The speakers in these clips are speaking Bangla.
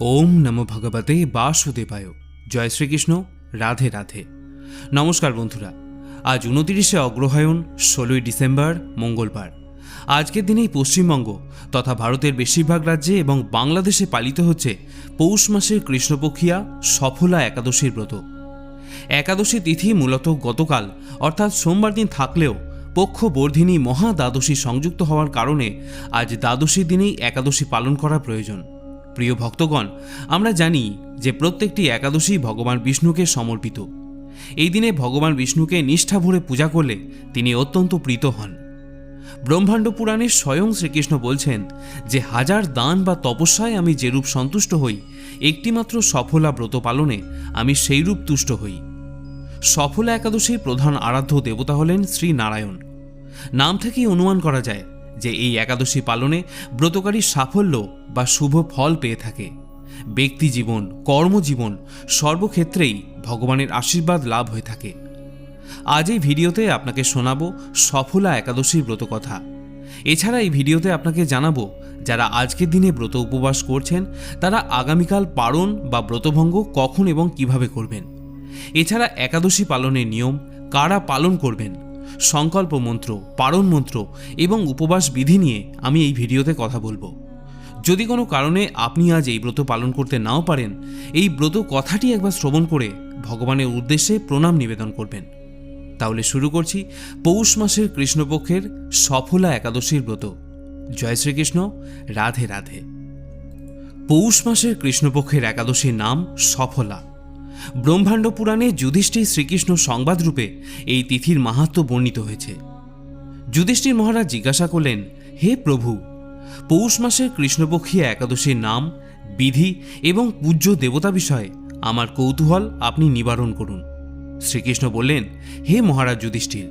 ওম নমো ভগবতে বাসুদেবায়। জয় শ্রীকৃষ্ণ, রাধে রাধে। নমস্কার বন্ধুরা, আজ উনতিরিশে অগ্রহায়ণ, ষোলোই ডিসেম্বর, মঙ্গলবার। আজকের দিনেই পশ্চিমবঙ্গ তথা ভারতের বেশিরভাগ রাজ্যে এবং বাংলাদেশে পালিত হচ্ছে পৌষ মাসের কৃষ্ণপক্ষিয়া সফলা একাদশীর ব্রত। একাদশী তিথি মূলত গতকাল, অর্থাৎ সোমবার দিন থাকলেও পক্ষ বর্ধিনী মহা দ্বাদশী সংযুক্ত হওয়ার কারণে আজ দ্বাদশীর দিনেই একাদশী পালন করা প্রয়োজন। প্রিয় ভক্তগণ, আমরা জানি যে প্রত্যেকটি একাদশী ভগবান বিষ্ণুকে সমর্পিত। এই দিনে ভগবান বিষ্ণুকে নিষ্ঠা ভরে পূজা করলে তিনি অত্যন্ত প্রীত হন। ব্রহ্মাণ্ড পুরাণে স্বয়ং শ্রীকৃষ্ণ বলছেন যে, হাজার দান বা তপস্যায় আমি যেরূপ সন্তুষ্ট হই, একটিমাত্র সফলা ব্রত পালনে আমি সেইরূপ তুষ্ট হই। সফলা একাদশীর প্রধান আরাধ্য দেবতা হলেন শ্রী নারায়ণ নাম থেকেই অনুমান করা যায় যে এই একাদশী পালনে ব্রতকারী সাফল্য বা শুভ ফল পেয়ে থাকে। ব্যক্তি জীবন, কর্মজীবন সর্বক্ষেত্রেই ভগবানের আশীর্বাদ লাভ হয়ে থাকে। আজ এই ভিডিওতে আপনাকে শোনাবো সফলা একাদশীর ব্রত কথা এছাড়া এই ভিডিওতে আপনাকে জানাব যারা আজকের দিনে ব্রত উপবাস করছেন, তারা আগামীকাল পারণ বা ব্রতভঙ্গ কখন এবং কীভাবে করবেন? এছাড়া একাদশী পালনের নিয়ম কারা পালন করবেন? সংকল্প মন্ত্র, পারণ মন্ত্র এবং উপবাস বিধি নিয়ে আমি এই ভিডিওতে কথা বলব। যদি কোনো কারণে আপনি আজ এই ব্রত পালন করতে নাও পারেন, এই ব্রত কথাটি একবার শ্রবণ করে ভগবানের উদ্দেশ্যে প্রণাম নিবেদন করবেন। তাহলে শুরু করছি পৌষ মাসের কৃষ্ণপক্ষের সফলা একাদশীর ব্রত। জয় শ্রীকৃষ্ণ, রাধে রাধে। পৌষ মাসের কৃষ্ণপক্ষের একাদশীর নাম সফলা। ব্রহ্মাণ্ড পুরাণে যুধিষ্ঠির শ্রীকৃষ্ণ সংবাদরূপে এই তিথির মাহাত্ম বর্ণিত হয়েছে। যুধিষ্ঠির মহারাজ জিজ্ঞাসা করলেন, হে প্রভু, পৌষ মাসের কৃষ্ণপক্ষী একাদশীর নাম, বিধি এবং পূজ্য দেবতা বিষয়ে আমার কৌতূহল আপনি নিবারণ করুন। শ্রীকৃষ্ণ বললেন, হে মহারাজ যুধিষ্ঠির,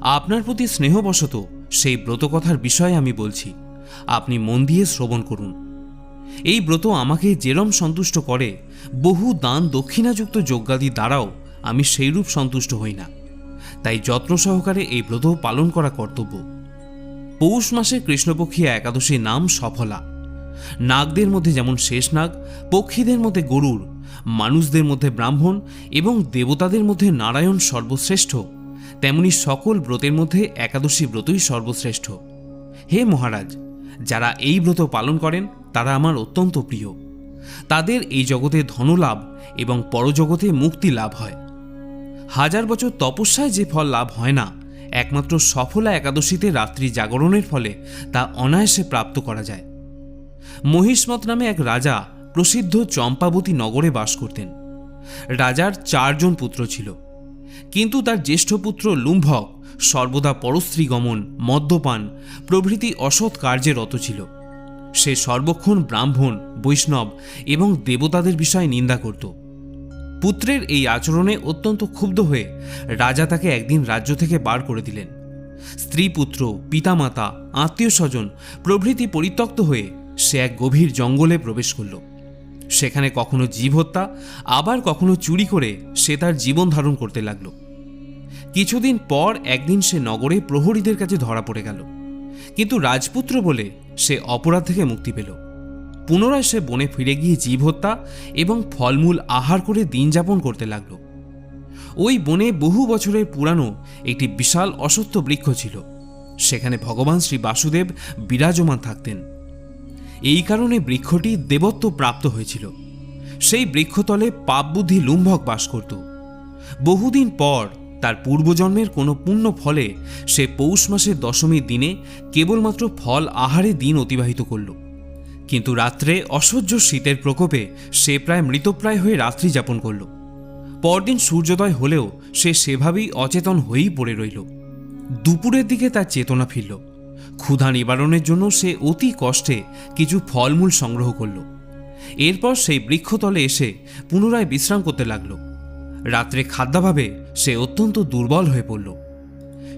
আপনার প্রতি স্নেহবশত সেই ব্রতকথার বিষয়ে আমি বলছি। আপনি মন দিয়ে শ্রবণ করুন। এই ব্রত আমাকে যেরম সন্তুষ্ট করে, বহু দান দক্ষিণাযুক্ত যজ্ঞাদি দ্বারাও আমি সেইরূপ সন্তুষ্ট হই না। তাই যত্ন সহকারে এই ব্রত পালন করা কর্তব্য। পৌষ মাসে কৃষ্ণপক্ষী একাদশীর নাম সফলা। নাগদের মধ্যে যেমন শেষ নাগ, পক্ষীদের মধ্যে গরুর, মানুষদের মধ্যে ব্রাহ্মণ এবং দেবতাদের মধ্যে নারায়ণ সর্বশ্রেষ্ঠ, তেমনি সকল ব্রতের মধ্যে একাদশী ব্রতই সর্বশ্রেষ্ঠ। হে মহারাজ, যারা এই ব্রত পালন করেন তারা আমার অত্যন্ত প্রিয়। তাদের এই জগতে ধনলাভ এবং পরজগতে মুক্তি লাভ হয়। হাজার বছর তপস্যায় যে ফল লাভ হয় না, একমাত্র সফলা একাদশীতে রাত্রি জাগরণের ফলে তা অনায়াসে প্রাপ্ত করা যায়। মহিষ্মত নামে এক রাজা প্রসিদ্ধ চম্পাবতী নগরে বাস করতেন। রাজার চারজন পুত্র ছিল। কিন্তু তার জ্যেষ্ঠ পুত্র লুম্ভক সর্বদা পরস্ত্রী গমন মদ্যপান, প্রভৃতি অসৎ কার্যে রত ছিল। সে সর্বক্ষণ ব্রাহ্মণ, বৈষ্ণব এবং দেবতাদের বিষয়ে নিন্দা করত। পুত্রের এই আচরণে অত্যন্ত ক্ষুব্ধ হয়ে রাজা তাকে একদিন রাজ্য থেকে বার করে দিলেন। স্ত্রী পুত্র পিতামাতা আত্মীয় স্বজন প্রভৃতি পরিত্যক্ত হয়ে সে এক গভীর জঙ্গলে প্রবেশ করল। সেখানে কখনো জীব হত্যা, আবার কখনো চুরি করে সে তার জীবন ধারণ করতে লাগল। কিছুদিন পর একদিন সে নগরে প্রহরীদের কাছে ধরা পড়ে গেল। কিন্তু রাজপুত্র বলে সে অপরাধ থেকে মুক্তি পেল। পুনরায় সে বনে ফিরে গিয়ে জীব হত্যা এবং ফলমূল আহার করে দিন যাপন করতে লাগল। ওই বনে বহু বছরের পুরানো একটি বিশাল অসত্য বৃক্ষ ছিল। সেখানে ভগবান শ্রী বাসুদেব বিরাজমান থাকতেন। এই কারণে বৃক্ষটি দেবত্ব প্রাপ্ত হয়েছিল। সেই বৃক্ষতলে পাপবুদ্ধি লুম্ভক বাস করত। বহুদিন পর তার পূর্বজন্মের কোনো পুণ্য ফলে সে পৌষ মাসের দশমীর দিনে কেবলমাত্র ফল আহারে দিন অতিবাহিত করল। কিন্তু রাত্রে অসহ্য শীতের প্রকোপে সে প্রায় মৃতপ্রায় হয়ে রাত্রি যাপন করল। পরদিন সূর্যোদয় হলেও সে সেভাবেই অচেতন হয়েই পড়ে রইল। দুপুরের দিকে তার চেতনা ফিরল। ক্ষুধা নিবারণের জন্য সে অতি কষ্টে কিছু ফলমূল সংগ্রহ করল। এরপর সেই বৃক্ষতলে এসে পুনরায় বিশ্রাম করতে লাগল। রাত্রে খাদ্যাভাবে সে অত্যন্ত দুর্বল হয়ে পড়ল।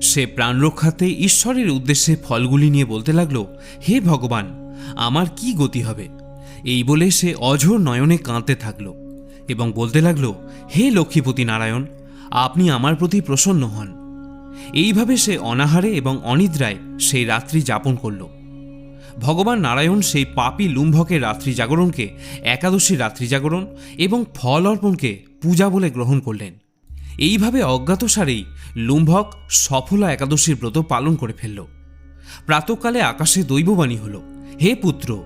সে প্রাণ রক্ষাতে ঈশ্বরের উদ্দেশ্যে ফলগুলি নিয়ে বলতে লাগল, হে ভগবান, আমার কি গতি হবে? এই বলে সে অঝোর নয়নে কাঁদতে থাকল এবং বলতে লাগল, হে লক্ষ্মীপতি নারায়ণ, আপনি আমার প্রতি প্রসন্ন হন। এইভাবে সে অনাহারে এবং অনিদ্রায় সেই রাত্রি যাপন করল। ভগবান নারায়ণ সেই পাপী লুম্ভকের রাত্রি জাগরণকে একাদশীর রাত্রি জাগরণ এবং ফল অর্পণকে পূজা বলে গ্রহণ করলেন। এইভাবে অজ্ঞাতসারেই লুম্ভক সফলা একাদশীর ব্রত পালন করে ফেলল। প্রাতকালে আকাশে দৈববাণী হল, হে পুত্র,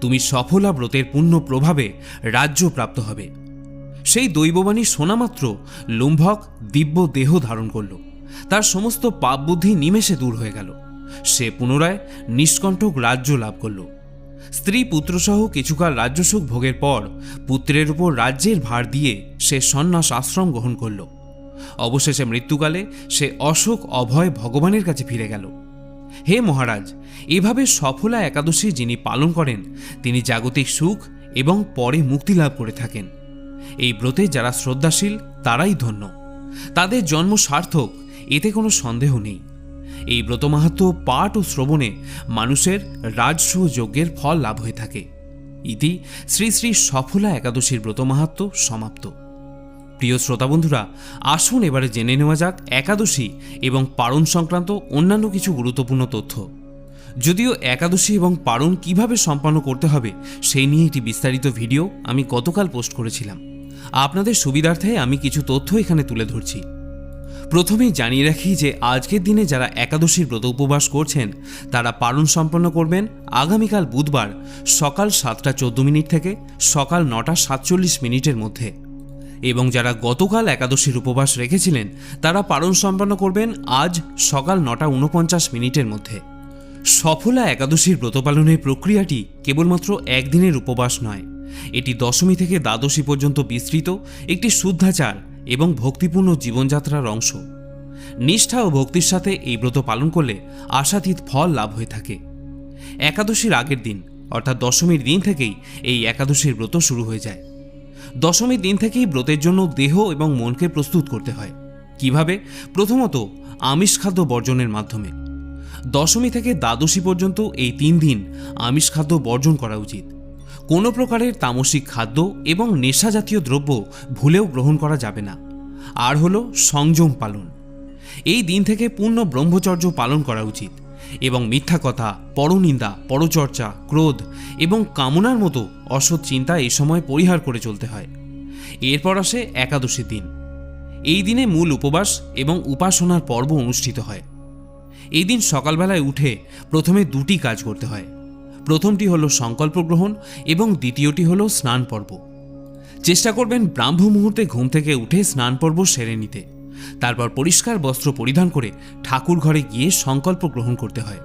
তুমি সফলা ব্রতের পূর্ণ প্রভাবে রাজ্য প্রাপ্ত হবে। সেই দৈববাণী শোনামাত্র লুম্ভক দিব্য দেহ ধারণ করল। তার সমস্ত পাপ বুদ্ধি নিমেষে দূর হয়ে গেল। সে পুনরায় নিষ্কণ্ঠক রাজ্য লাভ করল। স্ত্রী পুত্রসহ কিছুকাল রাজ্যসুখ ভোগের পর পুত্রের উপর রাজ্যের ভার দিয়ে সে সন্ন্যাস আশ্রম গ্রহণ করল। অবশেষে মৃত্যুকালে সে অশোক অভয় ভগবানের কাছে ফিরে গেল। হে মহারাজ, এভাবে সফলা একাদশী যিনি পালন করেন, তিনি জাগতিক সুখ এবং পরে মুক্তি লাভ করে থাকেন। এই ব্রতে যারা শ্রদ্ধাশীল, তারাই ধন্য। তাদের জন্ম সার্থক, এতে কোনো সন্দেহ নেই। এই ব্রত মাহাত্ম পাঠ ও শ্রবণে মানুষের রাজস্ব যজ্ঞের ফল লাভ হয়ে থাকে। ইতি শ্রী শ্রী সফলা একাদশীর ব্রত মাহাত্ম সমাপ্ত। প্রিয় শ্রোতা বন্ধুরা আসুন এবারে জেনে নেওয়া যাক একাদশী এবং পারণ সংক্রান্ত অন্যান্য কিছু গুরুত্বপূর্ণ তথ্য। যদিও একাদশী এবং পারণ কীভাবে সম্পন্ন করতে হবে, সেই নিয়ে একটি বিস্তারিত ভিডিও আমি গতকাল পোস্ট করেছিলাম। আপনাদের সুবিধার্থে আমি কিছু তথ্য এখানে তুলে ধরছি। প্রথমেই জানিয়ে রাখি যে আজকের দিনে যারা একাদশীর ব্রত উপবাস করছেন, তারা পালন সম্পন্ন করবেন আগামীকাল বুধবার সকাল সাতটা চোদ্দ মিনিট থেকে সকাল নটা সাতচল্লিশ মিনিটের মধ্যে। এবং যারা গতকাল একাদশীর উপবাস রেখেছিলেন, তারা পালন সম্পন্ন করবেন আজ সকাল নটা উনপঞ্চাশ মিনিটের মধ্যে। সফলা একাদশীর ব্রত পালনের প্রক্রিয়াটি কেবলমাত্র একদিনের উপবাস নয়, এটি দশমী থেকে দ্বাদশী পর্যন্ত বিস্তৃত, একটি শুদ্ধাচার এবং ভক্তিপূর্ণ জীবনযাত্রার অংশ। নিষ্ঠা ও ভক্তির সাথে এই ব্রত পালন করলে আশাতীত ফল লাভ হয়ে থাকে। একাদশীর আগের দিন, অর্থাৎ দশমীর দিন থেকেই এই একাদশীর ব্রত শুরু হয়ে যায়। দশমীর দিন থেকেই ব্রতের জন্য দেহ এবং মনকে প্রস্তুত করতে হয়। কীভাবে? প্রথমত, আমিষ খাদ্য বর্জনের মাধ্যমে। দশমী থেকে দ্বাদশী পর্যন্ত এই তিন দিন আমিষ খাদ্য বর্জন করা উচিত। কোনো প্রকারের তামসিক খাদ্য এবং নেশা জাতীয় দ্রব্য ভুলেও গ্রহণ করা যাবে না। আর হলো সংযম পালন। এই দিন থেকে পূর্ণ ব্রহ্মচর্য পালন করা উচিত এবং মিথ্যা কথা, পরনিন্দা, পরচর্চা, ক্রোধ এবং কামনার মতো অসৎ চিন্তা এই সময় পরিহার করে চলতে হয়। এরপর আসে একাদশী দিন। এই দিনে মূল উপবাস এবং উপাসনার পর্ব অনুষ্ঠিত হয়। এই দিন সকালবেলায় উঠে প্রথমে দুটি কাজ করতে হয়। প্রথমটি হলো সংকল্প গ্রহণ এবং দ্বিতীয়টি হলো স্নান পর্ব। চেষ্টা করবেন ব্রাহ্ম মুহূর্তে ঘুম থেকে উঠে স্নান পর্ব সেরে নিতে। তারপর পরিষ্কার বস্ত্র পরিধান করে ঠাকুর ঘরে গিয়ে সংকল্প গ্রহণ করতে হয়।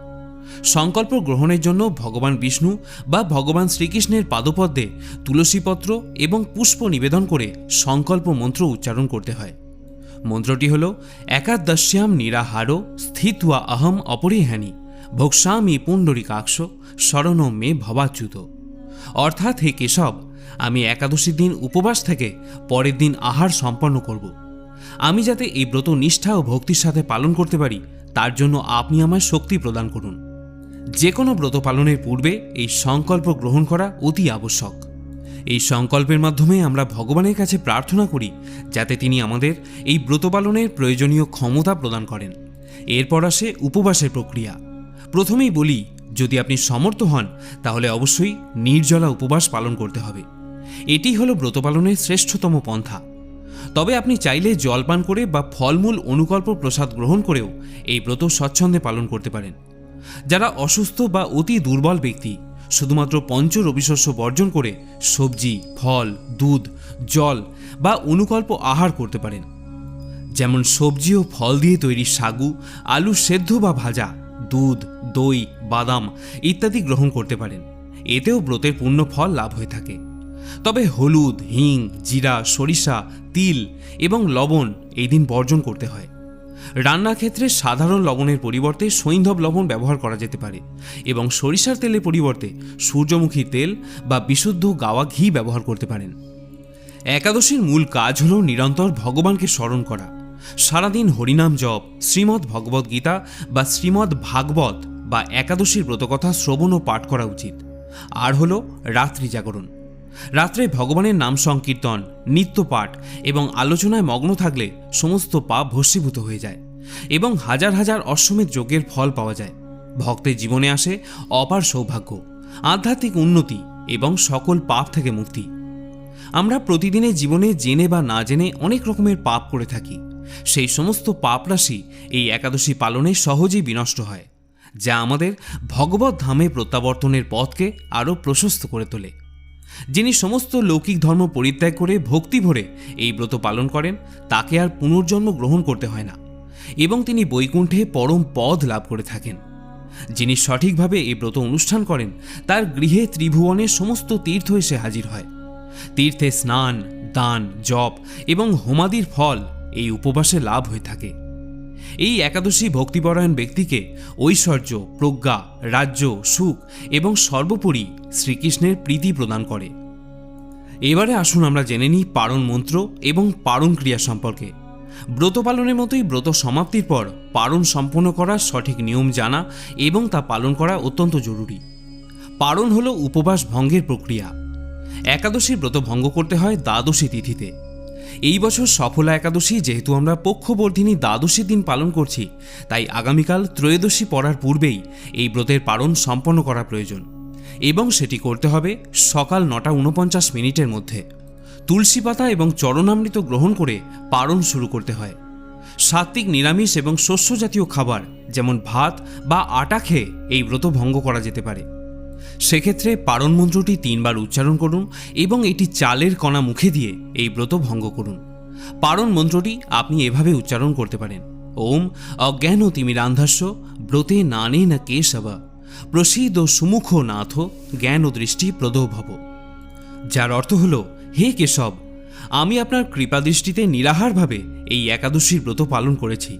সংকল্প গ্রহণের জন্য ভগবান বিষ্ণু বা ভগবান শ্রীকৃষ্ণের পাদপদ্মে তুলসীপত্র এবং পুষ্প নিবেদন করে সংকল্প মন্ত্র উচ্চারণ করতে হয়। মন্ত্রটি হল, একাদশ্যাম নিরাহার স্থিত্বা অহম অপরিহানি ভোক্সামি পুণ্ডরিকাক্ষ শরণ মে ভবাচ্যুত। অর্থাৎ হে কেশব, আমি একাদশীর দিন উপবাস থেকে পরের দিন আহার সম্পন্ন করব। আমি যাতে এই ব্রত নিষ্ঠা ও ভক্তির সাথে পালন করতে পারি, তার জন্য আপনি আমায় শক্তি প্রদান করুন। যে কোনো ব্রত পালনের পূর্বে এই সংকল্প গ্রহণ করা অতি আবশ্যক। এই সংকল্পের মাধ্যমে আমরা ভগবানের কাছে প্রার্থনা করি, যাতে তিনি আমাদের এই ব্রত পালনের প্রয়োজনীয় ক্ষমতা প্রদান করেন। এরপর আসে উপবাসের প্রক্রিয়া। প্রথমেই বলি, যদি আপনি সমর্থ হন, তাহলে অবশ্যই নির্জলা উপবাস পালন করতে হবে। এটি হলো ব্রত পালনের শ্রেষ্ঠতম পন্থা। তবে আপনি চাইলে জলপান করে বা ফলমূল অনুকল্প প্রসাদ গ্রহণ করেও এই ব্রত স্বচ্ছন্দে পালন করতে পারেন। যারা অসুস্থ বা অতি দুর্বল ব্যক্তি, শুধুমাত্র পঞ্চ রবিশস্য বর্জন করে সবজি, ফল, দুধ, জল বা অনুকল্প আহার করতে পারেন। যেমন সবজি ও ফল দিয়ে তৈরি সাগু, আলু সেদ্ধ বা ভাজা দুধ, দই, বাদাম ইত্যাদি গ্রহণ করতে পারেন। এতেও ব্রতের পূর্ণ ফল লাভ হয়ে থাকে। তবে হলুদ, হিং, জিরা, সরিষা, তিল এবং লবণ এই দিন বর্জন করতে হয়। রান্নার ক্ষেত্রে সাধারণ লবণের পরিবর্তে সৈন্ধব লবণ ব্যবহার করা যেতে পারে এবং সরিষার তেলের পরিবর্তে সূর্যমুখী তেল বা বিশুদ্ধ গাওয়া ঘি ব্যবহার করতে পারেন। একাদশীর মূল কাজ হল নিরন্তর ভগবানকে স্মরণ করা। সারাদিন হরিনাম জপ, শ্রীমদ্ ভগবদ্ গীতা বা শ্রীমদ্ ভাগবত বা একাদশীর ব্রতকথা শ্রবণ ও পাঠ করা উচিত। আর হল রাত্রি জাগরণ। রাত্রে ভগবানের নাম সংকীর্তন, নিত্য পাঠ এবং আলোচনায় মগ্ন থাকলে সমস্ত পাপ ভস্মীভূত হয়ে যায় এবং হাজার হাজার অশ্বমেধ যজ্ঞের ফল পাওয়া যায়। ভক্তের জীবনে আসে অপার সৌভাগ্য, আধ্যাত্মিক উন্নতি এবং সকল পাপ থেকে মুক্তি। আমরা প্রতিদিনের জীবনে জেনে বা না জেনে অনেক রকমের পাপ করে থাকি। সেই সমস্ত পাপরাশি এই একাদশী পালনে সহজেই বিনষ্ট হয়, যা আমাদের ভগবত ধামে প্রত্যাবর্তনের পথকে আরও প্রশস্ত করে তোলে। যিনি সমস্ত লৌকিক ধর্ম পরিত্যাগ করে ভক্তি ভরে এই ব্রত পালন করেন, তাকে আর পুনর্জন্ম গ্রহণ করতে হয় না, এবং তিনি বৈকুণ্ঠে পরম পদ লাভ করে থাকেন। যিনি সঠিকভাবে এই ব্রত অনুষ্ঠান করেন, তার গৃহে ত্রিভুবনের সমস্ত তীর্থ এসে হাজির হয়। তীর্থে স্নান, দান, জপ এবং হোমাদির ফল এই উপবাসে লাভ হয়ে থাকে। এই একাদশী ভক্তিপরায়ণ ব্যক্তিকে ঐশ্বর্য, প্রজ্ঞা, রাজ্য, সুখ এবং সর্বোপরি শ্রীকৃষ্ণের প্রীতি প্রদান করে। এবারে আসুন আমরা জেনে নিই পারণ মন্ত্র এবং পারণ ক্রিয়া সম্পর্কে। ব্রত পালনের মতোই ব্রত সমাপ্তির পর পারণ সম্পন্ন করার সঠিক নিয়ম জানা এবং তা পালন করা অত্যন্ত জরুরি। পারণ হল উপবাস ভঙ্গের প্রক্রিয়া। একাদশীর ব্রত ভঙ্গ করতে হয় দ্বাদশী তিথিতে। এই বছর সফলা একাদশী যেহেতু আমরা পক্ষবর্ধিনী দ্বাদশী দিন পালন করছি, তাই আগামীকাল ত্রয়োদশী পড়ার পূর্বেই এই ব্রতের পালন সম্পন্ন করা প্রয়োজন। এবং সেটি করতে হবে সকাল নটা উনপঞ্চাশ মিনিটের মধ্যে। তুলসী পাতা এবং চরণামৃত গ্রহণ করে পালন শুরু করতে হয়। সাত্ত্বিক নিরামিষ এবং শস্য জাতীয় খাবার, যেমন ভাত বা আটা খেয়ে এই ব্রত ভঙ্গ করা যেতে পারে। সেক্ষেত্রে পারণ মন্ত্রটি তিনবার উচ্চারণ করুন এবং এটি চালের কণা মুখে দিয়ে এই ব্রত ভঙ্গ করুন। পারণ মন্ত্রটি আপনি এভাবে উচ্চারণ করতে পারেন। ওম অজ্ঞান তিমি তিমিরান্ধাস্য, ব্রতে নানে না কেশব, প্রসিদ সুমুখ নাথ, জ্ঞান ও দৃষ্টি প্রদভব যার অর্থ হল, হে কেশব, আমি আপনার কৃপাদৃষ্টিতে নিরাহারভাবে এই একাদশীর ব্রত পালন করেছি।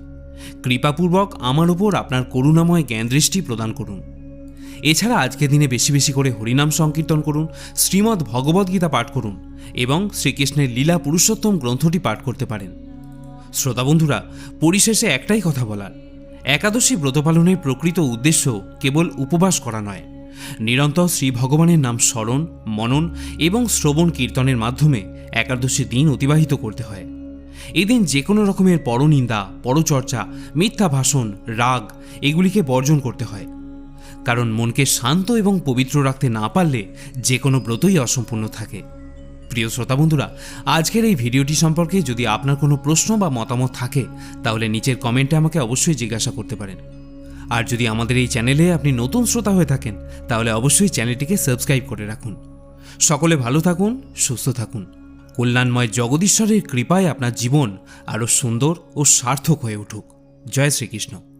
কৃপাপূর্বক আমার ওপর আপনার করুণাময় জ্ঞান দৃষ্টি প্রদান করুন। এছাড়া আজকের দিনে বেশি বেশি করে হরিনাম সংকীর্তন করুন, শ্রীমদ্ ভগবদ্গীতা পাঠ করুন এবং শ্রীকৃষ্ণের লীলা পুরুষোত্তম গ্রন্থটি পাঠ করতে পারেন। শ্রোতা বন্ধুরা, পরিশেষে একটাই কথা বলার। একাদশী ব্রত পালনের প্রকৃত উদ্দেশ্য কেবল উপবাস করা নয়। নিরন্তর শ্রী ভগবানের নাম স্মরণ, মনন এবং শ্রবণ কীর্তনের মাধ্যমে একাদশী দিন অতিবাহিত করতে হয়। এদিন যে কোনো রকমের পরনিন্দা, পরচর্চা মিথ্যা ভাষণ রাগ এগুলিকে বর্জন করতে হয়। কারণ মনকে শান্ত এবং পবিত্র রাখতে না পারলে যে কোনো ব্রতই অসম্পূর্ণ থাকে। প্রিয় শ্রোতা বন্ধুরা, আজকের এই ভিডিওটি সম্পর্কে যদি আপনার কোনো প্রশ্ন বা মতামত থাকে, তাহলে নিচের কমেন্টে আমাকে অবশ্যই জিজ্ঞাসা করতে পারেন। আর যদি আমাদের এই চ্যানেলে আপনি নতুন শ্রোতা হয়ে থাকেন, তাহলে অবশ্যই চ্যানেলটিকে সাবস্ক্রাইব করে রাখুন। সকলে ভালো থাকুন, সুস্থ থাকুন। কল্যাণময় জগদীশ্বরের কৃপায় আপনার জীবন আরও সুন্দর ও সার্থক হয়ে উঠুক। জয় শ্রীকৃষ্ণ।